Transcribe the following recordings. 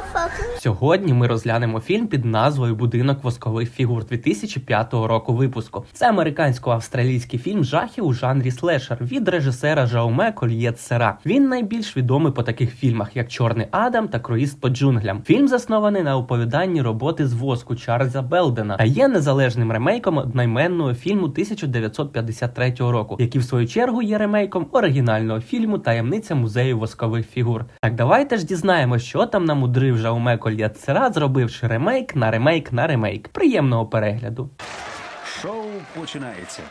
up Сьогодні ми розглянемо фільм під назвою Будинок воскових фігур 2005 року випуску. Це американсько-австралійський фільм жахів у жанрі слешер від режисера Жауме Кольєт Сера. Він найбільш відомий по таких фільмах, як Чорний Адам та Круїз по джунглям. Фільм заснований на оповіданні роботи з воску Чарльза Белдена та є незалежним ремейком одноіменного фільму 1953 року, який в свою чергу є ремейком оригінального фільму Таємниця музею воскових фігур. Так давайте ж дізнаємося, що там намудрив Жауме Кольєт Сера, зробивши ремейк на ремейк на ремейк. Приємного перегляду. Шоу починається.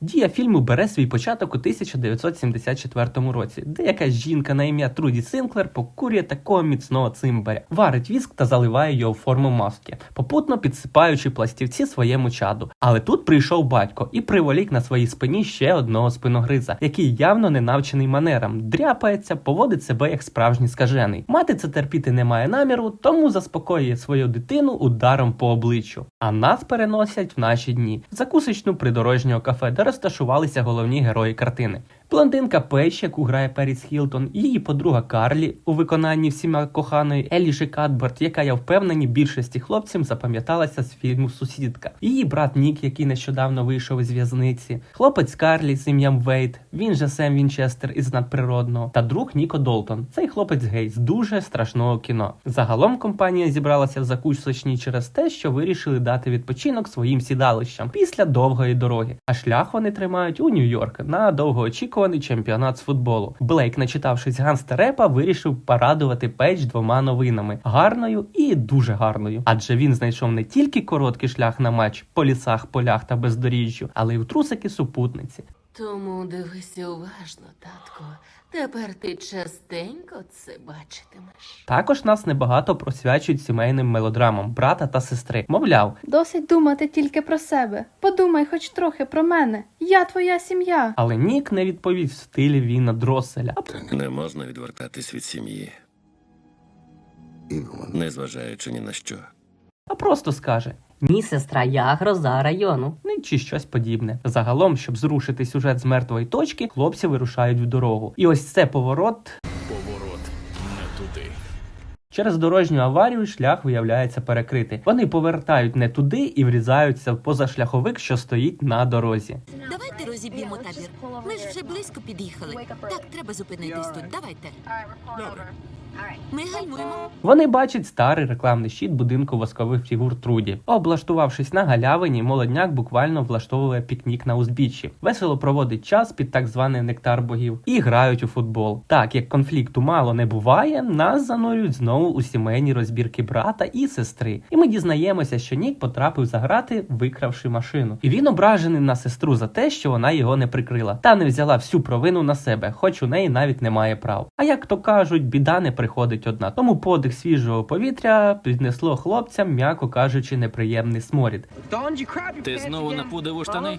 Дія фільму бере свій початок у 1974 році, де якась жінка на ім'я Труді Синклер покурює такого міцного цимбаря, варить віск та заливає його в форму маски, попутно підсипаючи пластівці своєму чаду. Але тут прийшов батько і приволік на своїй спині ще одного спиногриза, який явно не навчений манерам, дряпається, поводить себе як справжній скажений. Мати це терпіти не має наміру, тому заспокоює свою дитину ударом по обличчю. А нас переносять в наші дні в закусочну придорожнього кафе, розташувалися головні герої картини. Блондинка Пейш, яку грає Періс Хілтон, її подруга Карлі у виконанні всіма коханої Еліші Кадберт, яка я впевнені більшості хлопцям запам'яталася з фільму Сусідка. Її брат Нік, який нещодавно вийшов із в'язниці, хлопець Карлі з ім'ям Вейт, він же Сем Вінчестер із надприродного, та друг Ніко Долтон. Цей хлопець гей з дуже страшного кіно. Загалом компанія зібралася в закусочній через те, що вирішили дати відпочинок своїм сідалищам після довгої дороги. А шлях вони тримають у Нью-Йорк на довгоочікуваний чемпіонат з футболу. Блейк, начитавшись ганстерепа, вирішив порадувати Пейдж двома новинами: гарною і дуже гарною. Адже він знайшов не тільки короткий шлях на матч по лісах, полях та бездоріжжю, але й в трусики супутниці. Тому дивися уважно, татко. Тепер ти частенько це бачитимеш. Також нас небагато просвячують сімейним мелодрамам брата та сестри. Мовляв, Досить думати тільки про себе. Подумай хоч трохи про мене. Я твоя сім'я. але Нік не відповів в стилі Віна Дроселя. Не можна відвертатись від сім'ї, незважаючи ні на що. а просто скаже. Ні, сестра, я гроза району. Ну, чи щось подібне. Загалом, щоб зрушити сюжет з мертвої точки, хлопці вирушають в дорогу. І ось це поворот. Поворот не туди. Через дорожню аварію шлях виявляється перекритий. Вони повертають не туди і врізаються в позашляховик, що стоїть на дорозі. Давайте розіб'ємо табір. Ми ж вже близько під'їхали. Так, треба зупинитись тут. Давайте. Вони бачать старий рекламний щит будинку воскових фігур Труді. Облаштувавшись на галявині, молодняк буквально влаштовує пікнік на узбіччі. Весело проводить час під так званий нектар богів і грають у футбол. Так як конфлікту мало не буває, нас занурюють знову у сімейні розбірки брата і сестри. І ми дізнаємося, що Нік потрапив заграти, викравши машину. І він ображений на сестру за те, що вона його не прикрила, та не взяла всю провину на себе, хоч у неї навіть немає прав. А як то кажуть, біда не приходить одна. Тому подих свіжого повітря піднесло хлопцям, м'яко кажучи, неприємний сморід. Ти знову напудив у штани?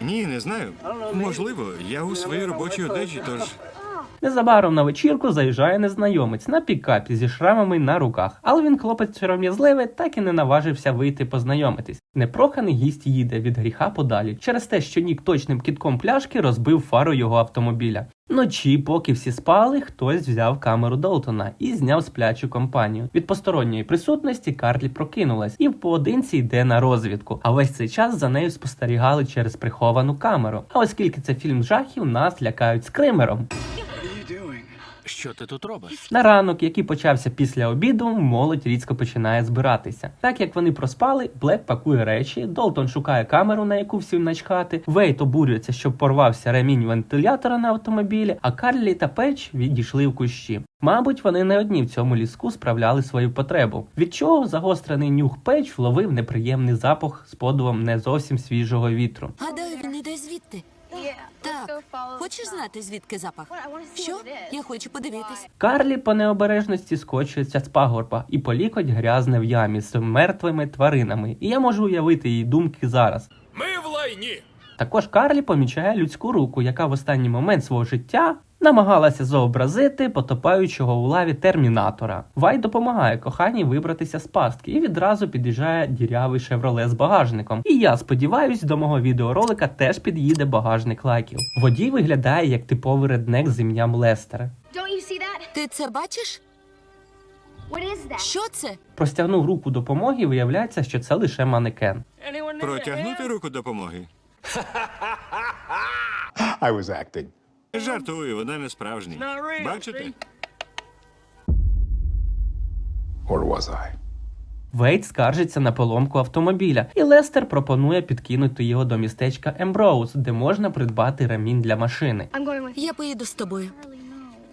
Ні, не знаю. Можливо, я у своїй робочій одежі, тож Незабаром на вечірку заїжджає незнайомець на пікапі зі шрамами на руках, але він хлопець сором'язливий, так і не наважився вийти познайомитись. Непроханий гість їде від гріха подалі через те, що нік точним кітком пляшки розбив фару його автомобіля. Вночі, поки всі спали, хтось взяв камеру Долтона і зняв сплячу компанію. Від посторонньої присутності Карлі прокинулась і в поодинці йде на розвідку. А весь цей час за нею спостерігали через приховану камеру. А оскільки це фільм жахів, нас лякають скримером. Що ти тут робиш? На ранок, який почався після обіду, молодь різко починає збиратися. Так як вони проспали, Блек пакує речі, Долтон шукає камеру, на яку всім начхати, Вейт обурюється, що порвався ремінь вентилятора на автомобілі, а Карлі та Печ відійшли в кущі. Мабуть, вони не одні в цьому ліску справляли свою потребу, від чого загострений нюх Печ вловив неприємний запах з подувом не зовсім свіжого вітру. Гадаю, він іде звідти. Так. Хочеш знати, звідки запах? Що? Я хочу подивитись. Карлі по необережності скочується з пагорба і полікоть грязне в ямі з мертвими тваринами. І я можу уявити її думки зараз. Ми в лайні! Також Карлі помічає людську руку, яка в останній момент свого життя намагалася зобразити потопаючого у лаві термінатора. Вай допомагає коханій вибратися з пастки і відразу під'їжджає дірявий шевроле з багажником. І я сподіваюсь, до мого відеоролика теж під'їде багажник лайків. Водій виглядає як типовий реднек з ім'ям Лестер. Don't you see that? Ти це бачиш? Що це? Простягнув руку допомоги, і виявляється, що це лише манекен. Протягнути руку допомоги. I was acting. Жартую, вона не справжня. Бачите? Or was I? Вейт скаржиться на поломку автомобіля, і Лестер пропонує підкинути його до містечка Емброуз, де можна придбати ремінь для машини. Я поїду з тобою.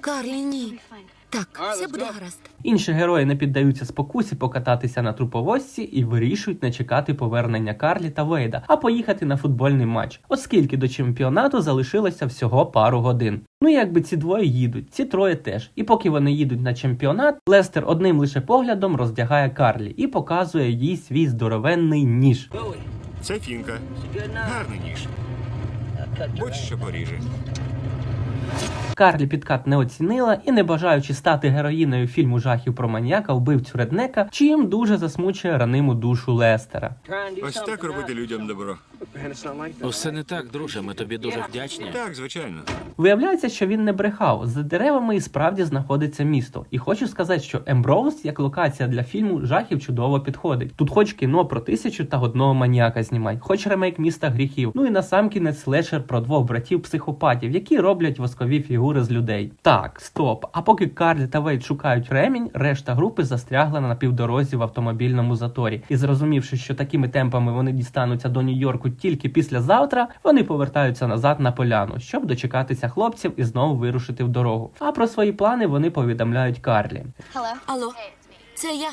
Карлі, ні. Так, все буде гаразд. Інші герої не піддаються спокусі покататися на труповозці і вирішують не чекати повернення Карлі та Вейда, а поїхати на футбольний матч, оскільки до чемпіонату залишилося всього пару годин. Ну якби ці двоє їдуть, ці троє теж. І поки вони їдуть на чемпіонат, Лестер одним лише поглядом роздягає Карлі і показує їй свій здоровенний ніж. Це фінка. Гарний ніж. Будь-що поріже. Карлі підкат не оцінила і, не бажаючи стати героїною фільму жахів про маніяка, вбивцю реднека, чим дуже засмучує раниму душу Лестера. Ось так робити людям добро. Усе не так, друже. Ми тобі дуже вдячні. Так, звичайно. Виявляється, що він не брехав. За деревами і справді знаходиться місто. І хочу сказати, що Емброуз як локація для фільму жахів чудово підходить. Тут хоч кіно про тисячу та одного маніяка знімай, хоч ремейк міста гріхів. Ну і насамкінець слешер про двох братів психопатів, які роблять воскові фігури з людей. Так, стоп. А поки Карлі та Вейт шукають ремінь, решта групи застрягла на півдорозі в автомобільному заторі. І зрозумівши, що такими темпами вони дістануться до Нью-Йорку тільки післязавтра, вони повертаються назад на поляну, щоб дочекатися хлопців і знову вирушити в дорогу. А про свої плани вони повідомляють Карлі. Алло, це я.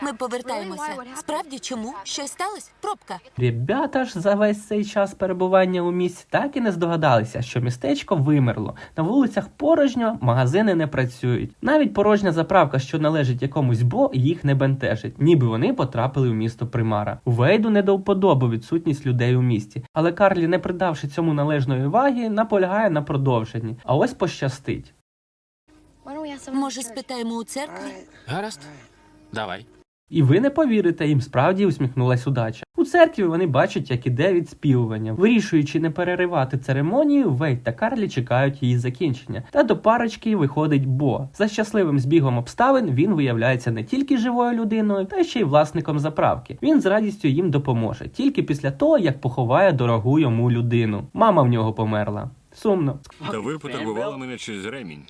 Ми повертаємося. Справді чому? Щось сталося? Пробка. Ребята ж за весь цей час перебування у місті так і не здогадалися, що містечко вимерло. На вулицях порожньо, магазини не працюють. Навіть порожня заправка, що належить якомусь бо, їх не бентежить, ніби вони потрапили в місто примара. Вейду не до вподоби відсутність людей у місті, але Карлі, не придавши цьому належної уваги, наполягає на продовженні. А ось пощастить. Може, спитаємо у церкві? Гаразд? Давай. І ви не повірите, їм справді усміхнулась удача. У церкві вони бачать, як іде відспівування. Вирішуючи не переривати церемонію, Вейт та Карлі чекають її закінчення. Та до парочки виходить Бо. За щасливим збігом обставин він виявляється не тільки живою людиною, та ще й власником заправки. Він з радістю їм допоможе, тільки після того, як поховає дорогу йому людину. Мама в нього померла. Сумно. То ви потурбували мене через ремінь.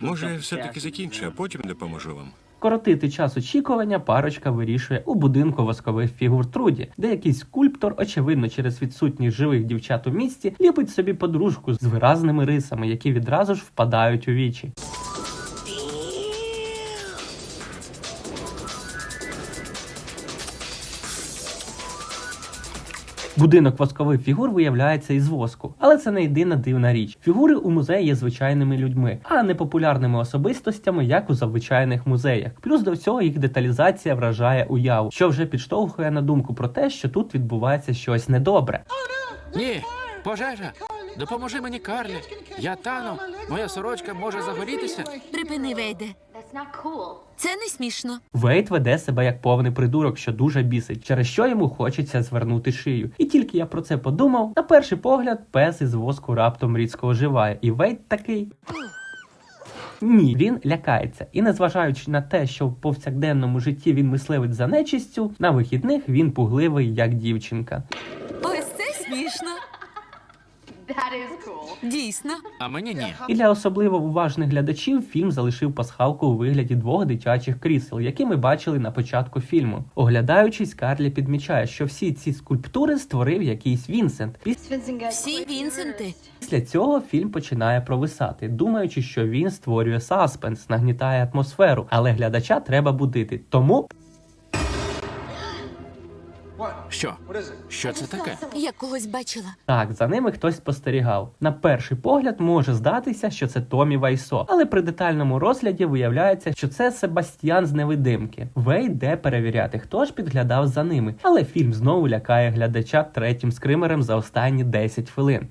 Може, все-таки закінчу, а потім допоможу вам. Коротити час очікування парочка вирішує у будинку воскових фігур Труді, де якийсь скульптор, очевидно, через відсутність живих дівчат у місті, ліпить собі подружку з виразними рисами, які відразу ж впадають у вічі. Будинок воскових фігур виявляється із воску, але це не єдина дивна річ. Фігури у музеї є звичайними людьми, а не популярними особистостями, як у звичайних музеях. Плюс до всього їх деталізація вражає уяву, що вже підштовхує на думку про те, що тут відбувається щось недобре. Ні, пожежа. Допоможи мені, Карлі. Я тану. Моя сорочка може загорітися. Припини, Вейде. Це не смішно. Вейт веде себе як повний придурок, що дуже бісить, через що йому хочеться звернути шию. І тільки я про це подумав, на перший погляд пес із воску раптом різко оживає, і Вейт такий. Ні, він лякається, і незважаючи на те, що в повсякденному житті він мисливець за нечистю, на вихідних він пугливий як дівчинка. Ось це смішно. Дійсно. А мені ні. І для особливо уважних глядачів фільм залишив пасхалку у вигляді двох дитячих крісел, які ми бачили на початку фільму. Оглядаючись, Карлі підмічає, що всі ці скульптури створив якийсь Вінсент. Всі Вінсенти. Після цього фільм починає провисати, думаючи, що він створює саспенс, нагнітає атмосферу, але глядача треба будити. Тому Що? Що це таке? Я когось бачила. так, за ними хтось спостерігав. На перший погляд може здатися, що це Томі Вайсо, але при детальному розгляді виявляється, що це Себастьян з невидимки. Вей йде перевіряти, хто ж підглядав за ними. Але фільм знову лякає глядача третім скримером за останні 10 хвилин.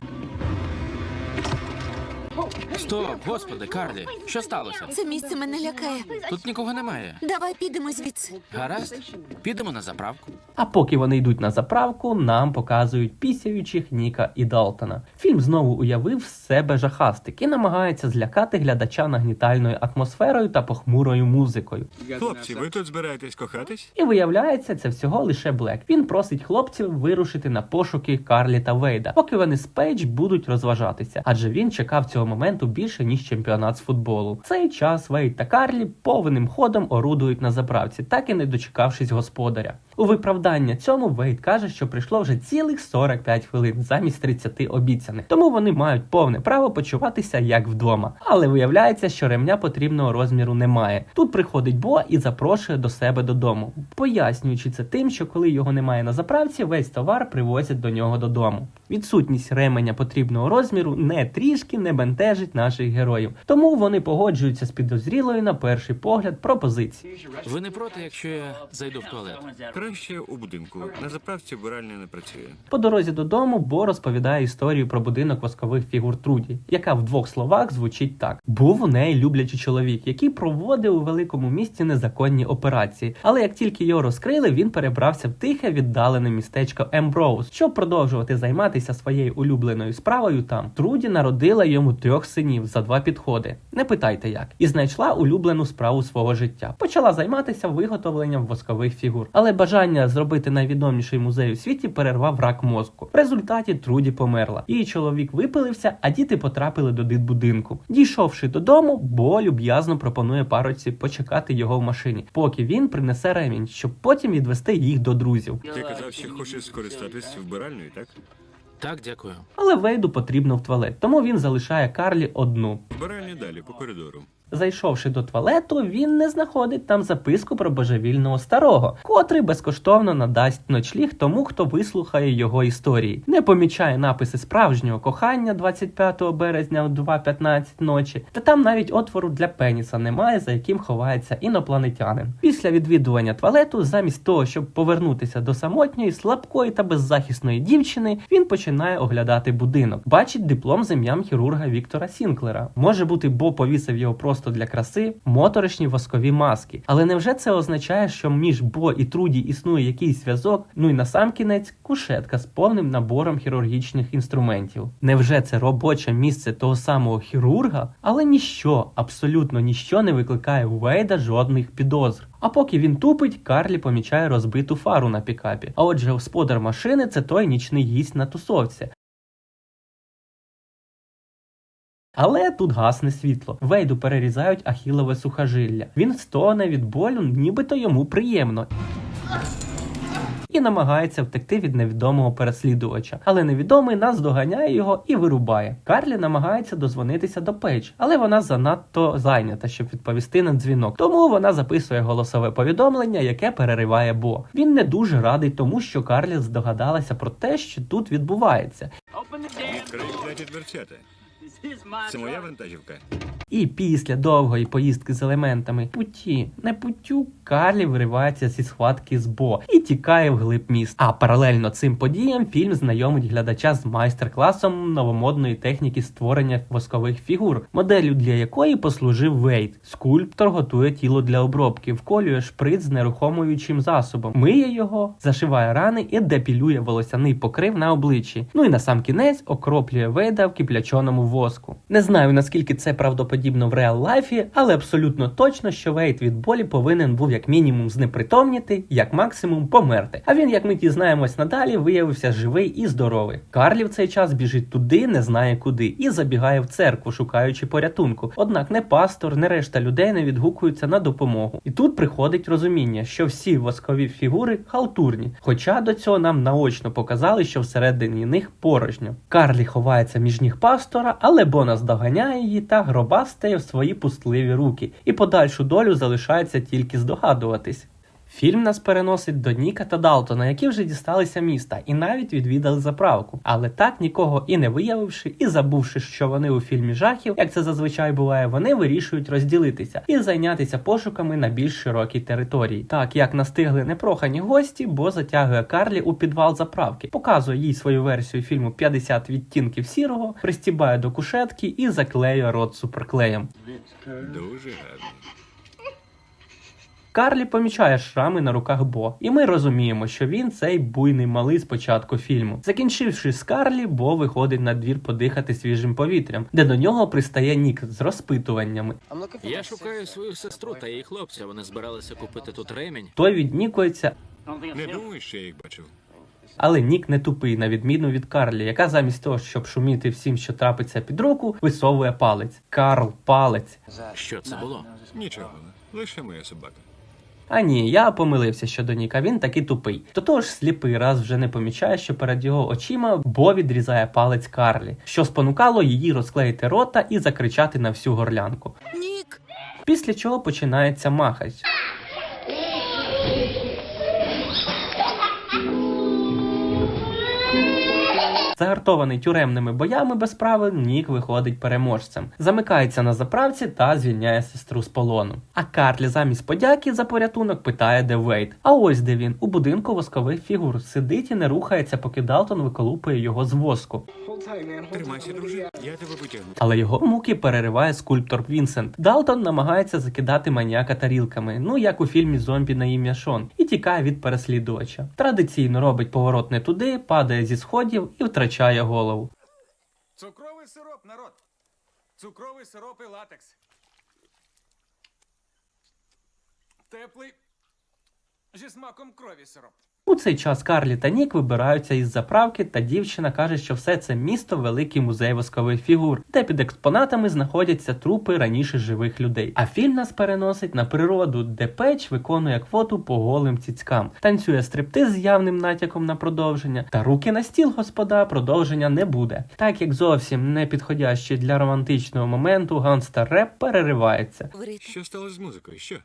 Стоп, господи, Карлі, що сталося? Це місце мене лякає. Тут нікого немає. Давай підемо звідси. Гаразд, підемо на заправку. А поки вони йдуть на заправку, нам показують пісяючих Ніка і Далтона. Фільм знову уявив з себе жахастик і намагається злякати глядача нагнітальною атмосферою та похмурою музикою. Хлопці, ви тут збираєтесь кохатись? І виявляється, це всього лише Блек. Він просить хлопців вирушити на пошуки Карлі та Вейда, поки вони з Пейдж будуть розважатися, адже він чекав цього моменту більше ніж чемпіонат з футболу. Цей час Вейт та Карлі повним ходом орудують на заправці, так і не дочекавшись господаря. У виправдання цьому Вейд каже, що прийшло вже цілих 45 хвилин замість 30 обіцяних, тому вони мають повне право почуватися як вдома. Але виявляється, що ремня потрібного розміру немає. Тут приходить Бо і запрошує до себе додому, пояснюючи це тим, що коли його немає на заправці, весь товар привозять до нього додому. Відсутність ременя потрібного розміру не трішки не бентежить наших героїв, тому вони погоджуються з підозрілою на перший погляд пропозицією. Ви не проти, якщо я зайду в туалет? Краще у будинку. На заправці вбиральня не працює. По дорозі додому Бо розповідає історію про будинок воскових фігур Труді, яка в двох словах звучить так: був у неї люблячий чоловік, який проводив у великому місті незаконні операції. Але як тільки його розкрили, він перебрався в тихе віддалене містечко Емброуз, щоб продовжувати займатися своєю улюбленою справою там. Труді народила йому трьох синів за два підходи. Не питайте як, і знайшла улюблену справу свого життя. Почала займатися виготовленням воскових фігур, але бажання зробити найвідоміший музей у світі перервав рак мозку. В результаті Труді померла. Її чоловік випилився, а діти потрапили до дитбудинку. Дійшовши додому, Бо люб'язно пропонує парочці почекати його в машині, поки він принесе ремінь, щоб потім відвести їх до друзів. Ти казав, що хочеш скористатись вбиральною, так? Так, дякую. Але Вейду потрібно в туалет, тому він залишає Карлі одну. Вбиральня далі, по коридору. Зайшовши до туалету, він не знаходить там записку про божевільного старого, котрий безкоштовно надасть ночліг тому, хто вислухає його історії. Не помічає написи справжнього кохання 25 березня о 2.15 ночі, та там навіть отвору для пеніса немає, за яким ховається інопланетянин. Після відвідування туалету, замість того, щоб повернутися до самотньої, слабкої та беззахисної дівчини, він починає оглядати будинок. Бачить диплом з ім'ям хірурга Віктора Сінклера. Може бути, Бо повісив його просто для краси, моторошні воскові маски. Але невже це означає, що між Бо і Труді існує якийсь зв'язок? Ну і насамкінець кушетка з повним набором хірургічних інструментів. Невже це робоче місце того самого хірурга? Але ніщо, абсолютно ніщо не викликає у Вейда жодних підозр. А поки він тупить, Карлі помічає розбиту фару на пікапі. А отже, господар машини це той нічний гість на тусовці. Але тут гасне світло. Вейду перерізають ахілове сухожилля. Він стогне від болю, нібито йому приємно. І намагається втекти від невідомого переслідувача, але невідомий нас доганяє його і вирубає. Карлі намагається дозвонитися до Пейдж, але вона занадто зайнята, щоб відповісти на дзвінок. Тому вона записує голосове повідомлення, яке перериває Бо. Він не дуже радий тому, що Карлі здогадалася про те, що тут відбувається, Відкрий кляті дверцята. Це моя вантажівка. І після довгої поїздки з елементами путі, не путю, Карлі виривається зі схватки з Бо і тікає в глиб міст. А паралельно цим подіям фільм знайомить глядача з майстер-класом новомодної техніки створення воскових фігур, моделлю для якої послужив Вейт. Скульптор готує тіло для обробки, вколює шприц з нерухомуючим засобом, миє його, зашиває рани і депілює волосяний покрив на обличчі. Ну і на сам кінець окроплює Вейда в киплячоному воску. Не знаю наскільки це правдоподібно в реал лайфі, але абсолютно точно, що Вейт від болі повинен був як мінімум знепритомніти, як максимум померти. А він, як ми дізнаємось надалі, виявився живий і здоровий. Карлі в цей час біжить туди, не знає куди, і забігає в церкву, шукаючи порятунку. Однак не пастор, не решта людей не відгукуються на допомогу. І тут приходить розуміння, що всі воскові фігури халтурні. Хоча до цього нам наочно показали, що всередині них порожньо. Карлі ховається між ніг пастора, але Бонас наздоганяє її та гробастає в свої пустливі руки, і подальшу долю залишається тільки здогадуватись. Фільм нас переносить до Ніка та Далтона, які вже дісталися міста і навіть відвідали заправку. Але так нікого і не виявивши, і забувши, що вони у фільмі жахів, як це зазвичай буває, вони вирішують розділитися і зайнятися пошуками на більш широкій території. Так як настигли непрохані гості, бо затягує Карлі у підвал заправки, показує їй свою версію фільму «50 відтінків сірого, пристібає до кушетки і заклеює рот суперклеєм. Дуже гарно. Карлі помічає шрами на руках Бо, і ми розуміємо, що він цей буйний малий з початку фільму. Закінчивши з Карлі, Бо виходить на двір подихати свіжим повітрям, де до нього пристає Нік з розпитуваннями. Я шукаю свою сестру та її хлопця. Вони збиралися купити тут ремінь. Той віднікується, Не думаю, що я їх бачив. але Нік не тупий, на відміну від Карлі, яка замість того, щоб шуміти всім, що трапиться під руку, висовує палець. Карл, палець. Що це було? Нічого, лише моя собака. А ні, я помилився щодо Ніка, він такий тупий. До того ж, сліпий раз вже не помічає, що перед його очима Бо відрізає палець Карлі, що спонукало її розклеїти рота і закричати на всю горлянку. Нік! Після чого починається махач. Загартований тюремними боями без правил, Нік виходить переможцем, замикається на заправці та звільняє сестру з полону. А Карлі замість подяки за порятунок питає, де Вейт. А ось де він у будинку воскових фігур сидить і не рухається, поки Далтон виколупує його з воску. Тримайся, друже, я тебе витягну. Але його муки перериває скульптор Вінсент. Далтон намагається закидати маніяка тарілками, ну як у фільмі Зомбі на ім'я Шон, і тікає від переслідувача. Традиційно робить поворот не туди, падає зі сходів і втрачає голову. Цукровий сироп, народ. Цукровий сироп і латекс. Теплий. Зі смаком крові сироп. У цей час Карлі та Нік вибираються із заправки, та дівчина каже, що все це місто великий музей воскових фігур, де під експонатами знаходяться трупи раніше живих людей. А фільм нас переносить на природу, де печ виконує квоту по голим цицькам, танцює стриптиз з явним натяком на продовження, та руки на стіл, господа, продовження не буде. Так як зовсім не підходящий для романтичного моменту ганстер реп переривається. Що сталося з музикою? Що?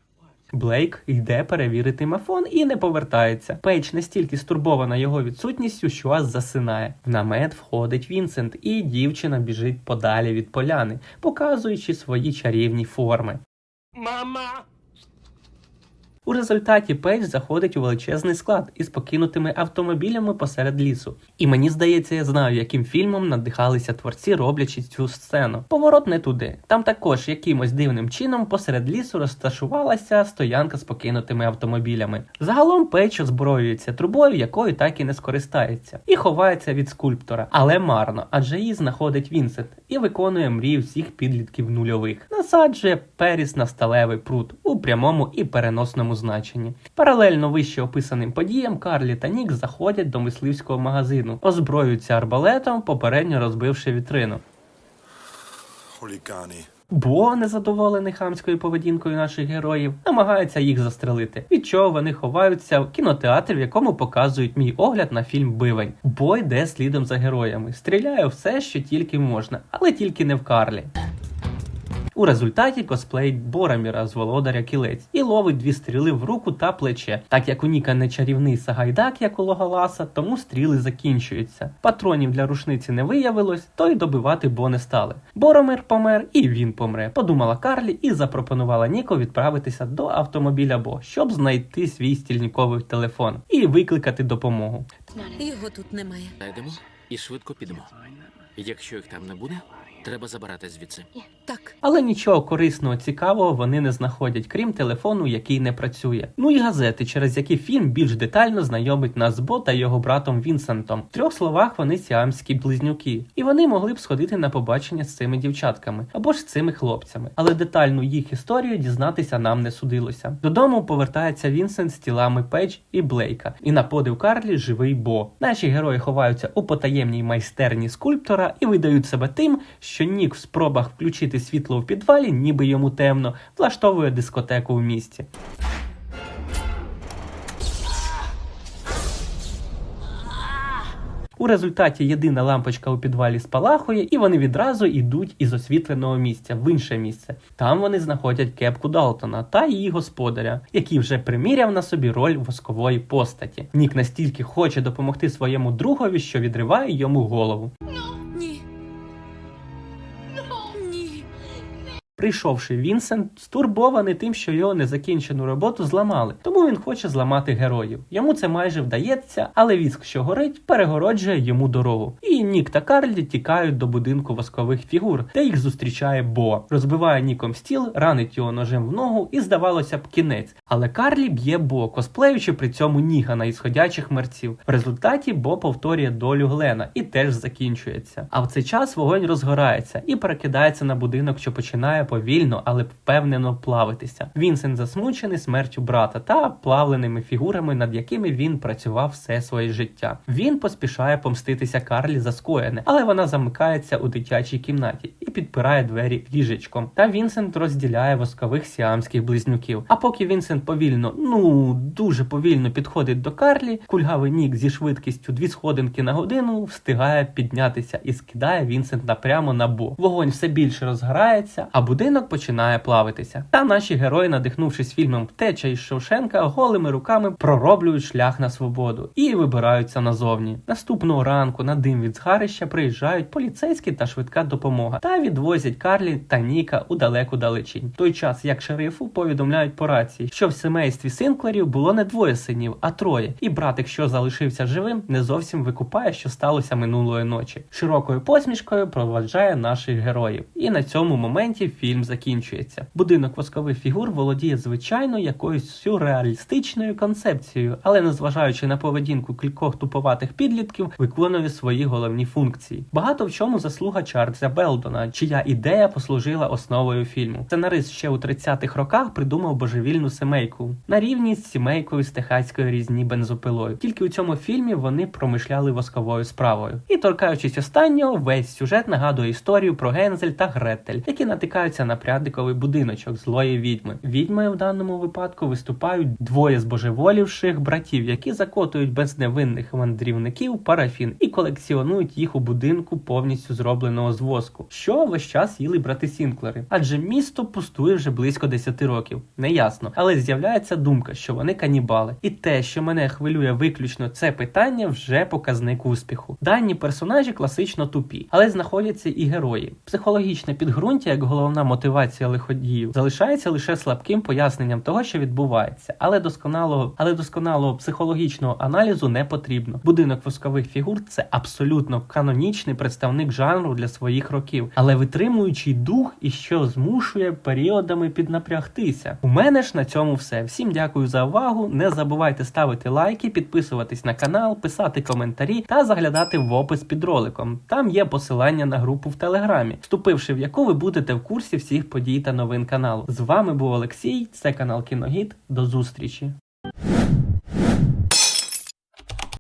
Блейк йде перевірити мафон і не повертається. Пейдж настільки стурбована його відсутністю, що аж засинає. В намет входить Вінсент, і дівчина біжить подалі від поляни, показуючи свої чарівні форми. Мама! У результаті Пейдж заходить у величезний склад із покинутими автомобілями посеред лісу. І мені здається, я знаю, яким фільмом надихалися творці, роблячи цю сцену. Поворот не туди. Там також якимось дивним чином посеред лісу розташувалася стоянка з покинутими автомобілями. Загалом Пейдж озброюється трубою, якою так і не скористається, і ховається від скульптора, але марно, адже її знаходить Вінсент і виконує мрію всіх підлітків нульових. Насаджує періс на сталевий пруд у прямому і переносному значенні. Паралельно вище описаним подіям Карлі та Нік заходять до мисливського магазину, озброюються арбалетом, попередньо розбивши вітрину. Хулігани. Бо, незадоволений хамською поведінкою наших героїв, намагається їх застрелити, від чого вони ховаються в кінотеатрі, в якому показують мій огляд на фільм Бивень. Бо йде слідом за героями, стріляє все, що тільки можна, але тільки не в Карлі. У результаті косплеїть Бораміра з володаря кілець і ловить дві стріли в руку та плече. Так як у Ніка не чарівний сагайдак, як у Логаласа, тому стріли закінчуються. Патронів для рушниці не виявилось, то й добивати Бо не стали. Боромир помер і він помре. Подумала Карлі і запропонувала Ніко відправитися до автомобіля Бо, щоб знайти свій стільниковий телефон і викликати допомогу. Його тут немає. Зайдемо і швидко підемо. Якщо їх там не буде, треба забирати звідси. Так. Але нічого корисного цікавого вони не знаходять, крім телефону, який не працює. Ну і газети, через які фільм більш детально знайомить нас з Бо та його братом Вінсентом. В трьох словах вони сіамські близнюки, і вони могли б сходити на побачення з цими дівчатками або ж з цими хлопцями. Але детальну їх історію дізнатися нам не судилося. Додому повертається Вінсент з тілами Пейдж і Блейка, і на подив Карлі живий Бо. Наші герої ховаються у потаємній майстерні скульптора і видають себе тим, що Нік в спробах включити світло в підвалі, ніби йому темно, влаштовує дискотеку в місті. У результаті єдина лампочка у підвалі спалахує, і вони відразу йдуть із освітленого місця в інше місце. Там вони знаходять кепку Далтона та її господаря, який вже приміряв на собі роль воскової постаті. Нік настільки хоче допомогти своєму другові, що відриває йому голову. Прийшовши Вінсент, стурбований тим, що його незакінчену роботу зламали, тому він хоче зламати героїв. Йому це майже вдається, але віск, що горить, перегороджує йому дорогу. І Нік та Карлі тікають до будинку воскових фігур, де їх зустрічає Бо. Розбиває Ніком стіл, ранить його ножем в ногу і, здавалося б, кінець. Але Карлі б'є Бо, косплеючи при цьому Нігана із ходячих мерців. В результаті Бо повторює долю Глена і теж закінчується. А в цей час вогонь розгорається і перекидається на будинок, що починає повільно, але впевнено плавитися. Вінсент засмучений смертю брата та плавленими фігурами, над якими він працював все своє життя. Він поспішає помститися Карлі за скоєне, але вона замикається у дитячій кімнаті і підпирає двері ліжечком. Та Вінсент розділяє воскових сіамських близнюків. А поки Вінсент повільно, ну дуже повільно підходить до Карлі, кульгавий нік зі швидкістю дві сходинки на годину встигає піднятися і скидає Вінсента прямо на бо. Вогонь все більше розгорається, а будинок починає плавитися. Та наші герої, надихнувшись фільмом Втеча із Шевшенка, голими руками пророблюють шлях на свободу і вибираються назовні. Наступного ранку на дим від згарища приїжджають поліцейські та швидка допомога та відвозять Карлі та Ніка у далеку далечінь. Той час, як шерифу повідомляють по рації, що в семействі Синклерів було не двоє синів, а троє, і братик, що залишився живим, не зовсім викупає, що сталося минулої ночі. Широкою посмішкою проваджає наших героїв. І на цьому моменті фільм закінчується. Будинок воскових фігур володіє звичайно якоюсь сюрреалістичною концепцією, але незважаючи на поведінку кількох туповатих підлітків, виконує свої головні функції. Багато в чому заслуга Чарльза Белдона, чия ідея послужила основою фільму. Сценарист ще у 30-х роках придумав божевільну семейку на рівні з сімейкою з техаської різні бензопилою. Тільки у цьому фільмі вони промишляли восковою справою. І торкаючись останнього, весь сюжет нагадує історію про Гензель та Гретель, які натикаються на прядниковий будиночок злої відьми. Відьмою в даному випадку виступають двоє збожеволівших братів, які закотують без невинних мандрівників парафін і колекціонують їх у будинку повністю зробленого з воску, що весь час їли брати Сінклери. Адже місто пустує вже близько 10 років. Неясно, але з'являється думка, що вони канібали. І те, що мене хвилює виключно це питання, вже показник успіху. Дані персонажі класично тупі, але знаходяться і герої. Психологічне підґрунтя, як головна мотивація лиходіїв, залишається лише слабким поясненням того, що відбувається, але досконалого, але досконалого психологічного аналізу не потрібно. Будинок воскових фігур це абсолютно канонічний представник жанру для своїх років, але витримуючий дух і що змушує періодами піднапрягтися. У мене ж на цьому все. Всім дякую за увагу. Не забувайте ставити лайки, підписуватись на канал, писати коментарі та заглядати в опис під роликом. Там є посилання на групу в телеграмі, вступивши в яку ви будете в курсі всіх подій та новин каналу. З вами був Олексій, це канал Кіногід. До зустрічі!